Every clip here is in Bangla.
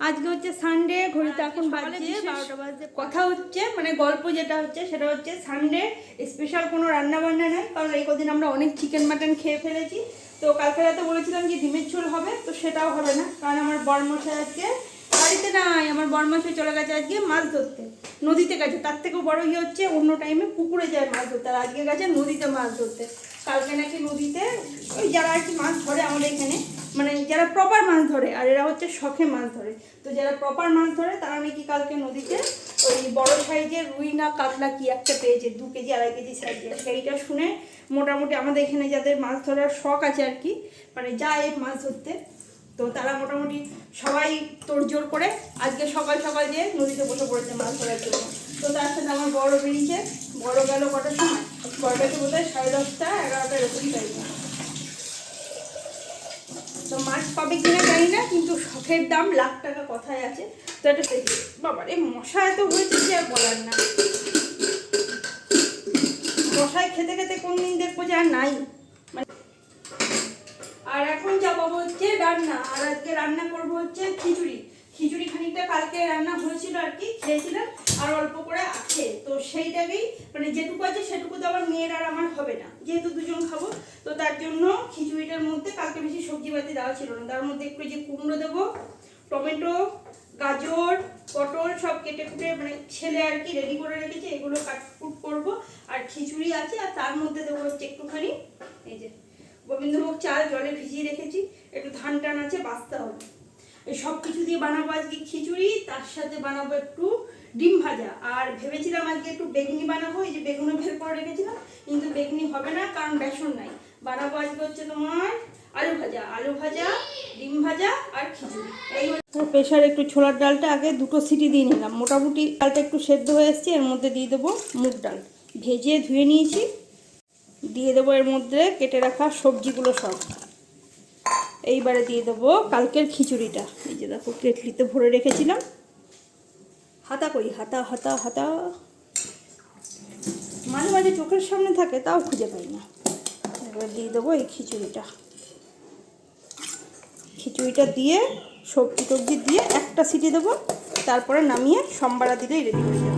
আজকে হচ্ছে সানডে ঘড়িতে এখন বাজে বারোটা বাজে কথা হচ্ছে মানে গল্প যেটা হচ্ছে সেটা হচ্ছে সানডে স্পেশাল কোনো রান্না বান্না নেই কারণ এই কদিন আমরা অনেক চিকেন মাটন খেয়ে ফেলেছি। তো কালকে রাতে বলেছিলাম যে ডিমের ঝোল হবে তো সেটাও হবে না কারণ আমার বরমশাই আজকে বাড়িতে নাই, আমার বরমশাই চলে গেছে আজকে মাছ ধরতে। নদীতে গেছে, তার থেকেও বড় ইয়ে হচ্ছে, অন্য টাইমে পুকুরে যায় মাছ ধরতে, আর আজকে গেছে নদীতে মাছ ধরতে। কালকে নাকি নদীতে ওই যারা আর কি মাছ ধরে আমাদের এখানে মানে যারা প্রপার মাছ ধরে, আর এরা হচ্ছে শখে মাছ ধরে। তো যারা প্রপার মাছ ধরে, তারা নাকি কালকে নদীতে ওই বড় সাইজের রুই না কাতলা কি একটা পেয়েছে, দু কেজি, আড়াই কেজি সাইজের সেইটা শুনে মোটামুটি আমাদের এখানে যাদের মাছ ধরার শখ আছে আর কি মানে যায় মাছ ধরতে। তো তারা মোটামুটি সবাই তোড়জোড় করে আজকে সকাল সকাল যে নদীতে বসে পড়েছে মাছ ধরার জন্য। তো তার সাথে আমার বড় বেরিয়েছে। বড় গেল কটার সময়? বড়টাকে বোধ হয় সাড়ে দশটা, এগারোটা এরকমই টাইমে তো মাছ পাবে কিনা জানি না, কিন্তু শখের দাম লাখ টাকা কথায় আছে। তো পেয়েছি বাবার এই মশা এত হয়েছে যে আর বলার না। মশায় খেতে খেতে কোন দিন দেখব যে আর নাই। আর এখন যাব হচ্ছে রান্না, আর আজকে রান্না করব হচ্ছে খিচুড়ি। খিচুড়ি খানিকটা কালকে রান্না হয়েছিল আর কি, খেয়েছিলাম, আর অল্প করে আছে। তো সেইটাকেই মানে যেটুকু আছে সেটুকু তো আবার মেয়ের আর আমার হবে না। যেহেতু দুজন খাব, তো তার জন্য খিচুড়িটার মধ্যে কালকে বেশি সবজি পাতি দেওয়া ছিল না। তার মধ্যে একটু যে কুমড়ো দেবো, টমেটো, গাজর, পটল সব কেটে কুটে মানে ছেলে আর কি রেডি করে রেখেছে, এগুলো কাটকুট করব। আর খিচুড়ি আছে, আর তার মধ্যে দেবো হচ্ছে একটুখানি, এই যে গোবিন্দভোগ চাল জলে ভিজিয়ে রেখেছি, একটু ধান টান আছে, বাঁচতে হবে। এই সব কিছু দিয়ে বানাবো আজকে খিচুড়ি, তার সাথে বানাবো একটু ডিম ভাজা। আর ভেবেছিলাম আজকে একটু বেগুনি বানাবো, এই যে বেগুনি বের করে রেখেছিলাম, কিন্তু বেগুনি হবে না, কারণ বেসন নাই। বানাবো আজকে হচ্ছে তোমার আলু ভাজা। আলু ভাজা, ডিম ভাজা আর খিচুড়ি। এই প্রেশার একটু ছোলার ডালটা আগে দুটো সিটি দিয়ে নিলাম। মোটামুটি ডালটা একটু সেদ্ধ হয়ে এসছে, এর মধ্যে দিয়ে দেবো মুগ ডাল। ভেজে ধুয়ে নিয়েছি। দিয়ে দেবো এর মধ্যে কেটে রাখা সবজিগুলো সব। এইবারে দিয়ে দেবো কালকের খিচুড়িটা। এই যে দেখো, কেটলিতে ভরে রেখেছিলাম। হাতা করি হাতা হাতা হাতা। মাঝে মাঝে চোখের সামনে থাকে, তাও খুঁজে পাই না। এবার দিয়ে দেবো এই খিচুড়িটা। খিচুড়িটা দিয়ে সবজি টবজি দিয়ে একটা সিটি দেবো, তারপরে নামিয়ে সম্বারা দিলেই রেডি হয়ে যাবে।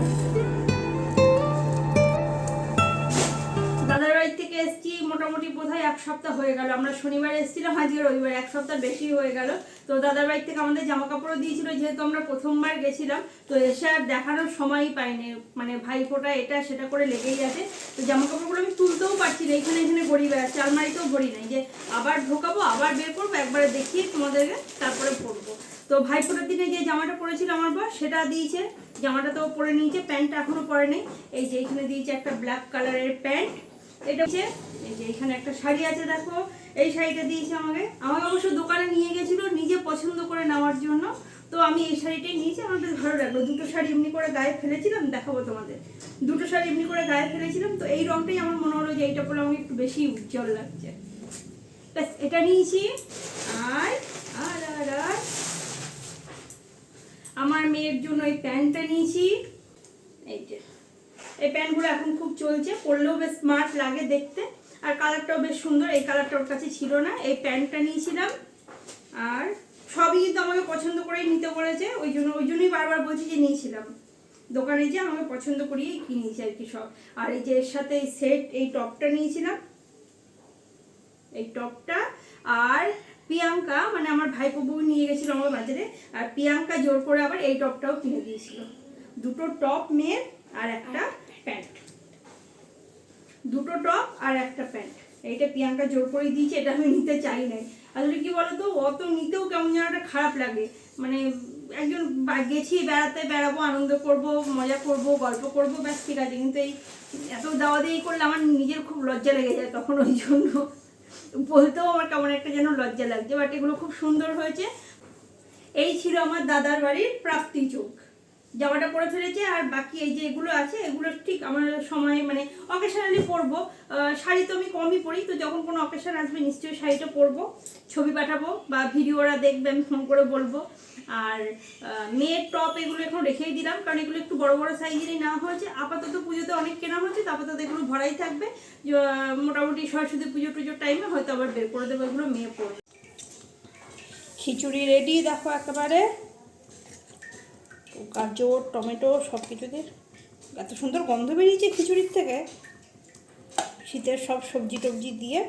মোটামুটি বোধহয় এক সপ্তাহ হয়ে গেল। আমরা শনিবার এসেছিলাম, আজকে রবিবার এক সপ্তাহ বেশি হয়ে গেল। তো দাদার বাড়ি থেকে আমাদের জামা কাপড়ও দিয়েছিল, যেহেতু আমরা প্রথমবার গেছিলাম। তো এসে আর দেখানোর সময়ই পাইনি। মানে ভাইফোঁটা এটা সেটা করে লেগেই আছে। তো জামা কাপড়গুলো আমি তুলতেও পারছি না, এখানে এখানে গড়ি বেড়াচ্ছে, আলমারিতেও ভরি নাই। যে আবার ঢোকাবো, আবার বের করব, একবারে দেখিয়ে তোমাদেরকে তারপরে পরবো। তো ভাইফোঁটার দিনে যে জামাটা পরেছিল আমার বর, সেটা দিয়েছে। জামাটা তো পরে নিয়েছে, প্যান্টটা এখনও পরে নেই। এই যে এখানে দিয়েছে একটা ব্ল্যাক কালারের প্যান্ট। এটা হচ্ছে, এই যে এখানে একটা শাড়ি আছে, দেখো। এই শাড়িটা দিয়েছে আমাকে। আমাকে অবশ্য দোকানে নিয়ে গেছিল, নিজে পছন্দ করে নেওয়ার জন্য। তো আমি এই শাড়িটাই নিয়েছি, আমার বেশ ভালো লাগল। দুটো শাড়ি এমনি করে গায়ে ফেলেছিলাম, দেখাবো তোমাদের। দুটো শাড়ি এমনি করে গায়ে ফেলেছিলাম, তো এই রংটাই আমার মনে হলো যে এইটা পরে আমাকে একটু বেশি উজ্জ্বল লাগছে। ব্যাস, এটা নিয়েছি। আর আর আর আর। আমার মেয়ের জন্য এই প্যান্টটা নিয়েছি। এই যে এই প্যান্টগুলো এখন খুব চলছে, পরলেও বেশ স্মার্ট লাগে দেখতে। আর কালারটাও বেশ সুন্দর, এই কালারটা ওর কাছে ছিল না, এই প্যান্টটা নিয়েছিলাম। আর সবই কিন্তু আমাকে পছন্দ করেই নিতে বলেছে, ওই জন্য, ওই জন্যই বারবার বলছি যে নিয়েছিলাম। দোকানে যে আমাকে পছন্দ করিয়েই কিনেছি আর কি সব। আর এই যে এর সাথে এই সেট এই টপটা নিয়েছিলাম। এই টপটা, আর প্রিয়াঙ্কা মানে আমার ভাইপো বউ নিয়ে গেছিল আমার বাজারে, আর প্রিয়াঙ্কা জোর করে আবার এই টপটাও কিনে দিয়েছিল। দুটো টপ মেয়ের আর একটা প্যান্ট। দুটো টপ আর একটা প্যান্ট। এইটা প্রিয়াঙ্কা জোর করে দিয়েছে, এটা আমি নিতে চাই নাই। আসলে কি বলতো অত নিতেও কেমন যেন একটা খারাপ লাগে। মানে একজন গেছি বেড়াতে, বেড়াবো, আনন্দ করব, মজা করব, গল্প করব, ব্যাস ঠিক আছে। কিন্তু এই এত দাওয়া দিয়ে করলে আমার নিজের খুব লজ্জা লেগে যায় তখন ওই জন্য। বলতেও আমার কেমন একটা যেন লজ্জা লাগছে। বাট এগুলো খুব সুন্দর হয়েছে। এই ছিল আমার দাদার বাড়ির প্রাপ্তি চোখ। জামাটা পরে ফেলেছে আর বাকি এই যে এগুলো আছে, এগুলো ঠিক আমার সময় মানে অকেশনালি পরবো। শাড়ি তো আমি কমই পরি, তো যখন কোনো অকেশন আসবে নিশ্চয়ই শাড়িটা পরবো। ছবি পাঠাবো বা ভিডিওরা দেখবে, আমি ফোন করে বলব। আর মেয়ের টপ এগুলো এখন রেখেই দিলাম, কারণ এগুলো একটু বড় বড় সাইজেরই নেওয়া হয়েছে। আপাতত পুজোতে অনেক কেনা হয়েছে আপাতত এগুলো ভরাই থাকবে। মোটামুটি সরস্বতী পুজো টুজোর টাইমে হয়তো আবার বের করে দেবো এগুলো মেয়ে পরবে। খিচুড়ি রেডি দেখো একেবারে। গাজর, টমেটো সব কিছু দিয়ে এত সুন্দর গন্ধ বেরিয়েছে খিচুড়ির থেকে। শীতের সব সবজি টবজি দিয়ে।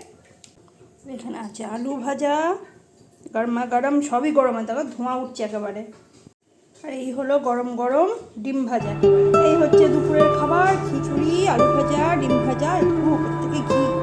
এখানে আছে আলু ভাজা, গরমা গরম, সবই গরম আছে দেখো ধোঁয়া উঠছে একেবারে। আর এই হলো গরম গরম ডিম ভাজা। এই হচ্ছে দুপুরের খাবার, খিচুড়ি, আলু ভাজা, ডিম ভাজা, একটু থেকে ঘি।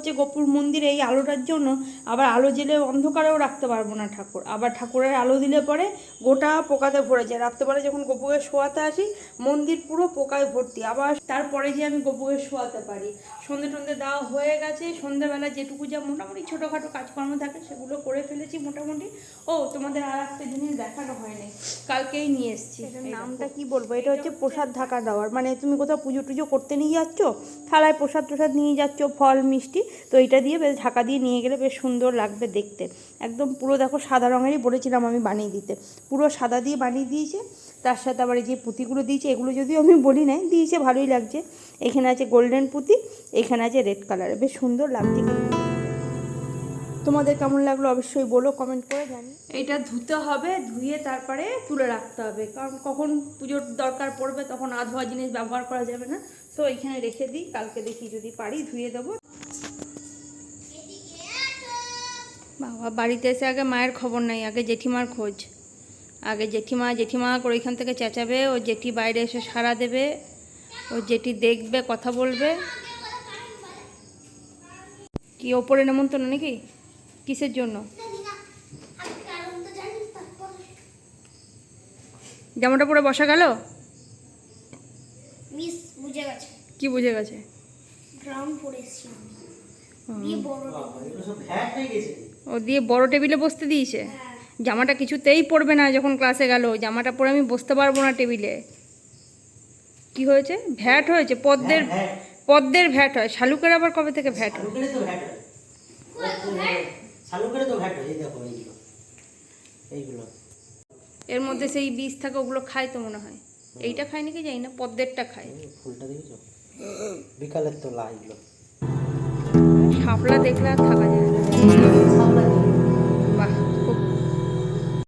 হচ্ছে গোপুর মন্দিরে এই আলোটার জন্য আবার আলো জেলে অন্ধকারেও রাখতে পারব না ঠাকুর। আবার ঠাকুরের আলো দিলে পরে গোটা পোকাতে ভরে যায়। রাত্রেবেলা যখন গোপুকে শোয়াতে আসি মন্দির পুরো পোকায় ভর্তি। আবার তারপরে যে আমি গোপুকে শোয়াতে পারি। সন্ধে টন্ধে দেওয়া হয়ে গেছে। সন্ধেবেলা যেটুকু যা মোটামুটি ছোটোখাটো কাজকর্ম থাকে সেগুলো করে ফেলেছি মোটামুটি। ও তোমাদের আর একটা জিনিস দেখানো হয়নি। কালকেই নিয়ে এসেছি। নামটা কি বলব? এটা হচ্ছে প্রসাদ ঢাকা দেওয়ার। মানে তুমি কোথাও পুজো টুজো করতে নিয়ে যাচ্ছ? থালায় প্রসাদ প্রসাদ নিয়ে যাচ্ছ? ফল মিষ্টি? তো এটা দিয়ে বেশ ঢাকা দিয়ে নিয়ে গেলে বেশ সুন্দর লাগবে দেখতে। একদম পুরো দেখো সাদা রঙেরই বলেছিলাম আমি বানিয়ে দিতে। পুরো সাদা দিয়ে বানিয়ে দিয়েছে, তার সাথে আবার এই যে পুঁতিগুলো দিয়েছে, এগুলো যদিও আমি বলি নাই, দিয়েছে ভালোই লাগছে। এখানে আছে গোল্ডেন পুঁতি, এখানে আছে রেড কালার বেশ সুন্দর লাগছে। তোমাদের কেমন লাগল অবশ্যই বলো কমেন্ট করে জানি এটা ধুতে হবে, ধুয়ে তারপরে তুলে রাখতে হবে। কারণ কখন পুজোর দরকার পড়বে তখন আধোয়া জিনিস ব্যবহার করা যাবে না। তো এখানে রেখে দিই, কালকে দেখি যদি পারি ধুয়ে দেবো। বাবা বাড়িতে এসে আগে মায়ের খবর নাই আগে জেঠিমার খোঁজ। আগে জেঠিমা জেঠিমা করে ওইখান থেকে চেঁচাবে ও জেঠি বাইরে এসে সাড়া দেবে ও জেঠি দেখবে কথা বলবে। কি ওপরে নেমন্তন্ন নাকি? কিসের জন্য? জামাটা পরে বসা গেল? মিস বুঝে গেছে। কি বুঝে গেছে? গ্রাউন্ড পড়েছি বড় ও দিয়ে বড় টেবিলে বসতে দিয়েছে। হ্যাঁ জামাটা কিছুতেই পড়বে না যখন ক্লাসে গেল। জামাটা পরে আমি বসতে পারব না টেবিলে। কি হয়েছে? ভ্যাট হয়েছে? পদ্মের পদ্মের ভ্যাট হয়। শালুকের আবার কবে থেকে ভ্যাট হয়? তো হয়। তো হয়। এর মধ্যে সেই বীজ থাকে ওগুলো খায় তো মনে হয়। এইটা খায় নাকি জানি না পদ্মেরটা খায়। এই ফুলটা দেখেছ? বিকালের তোলা এগুলো শাপলা দেখলে আর থাকা যায় না।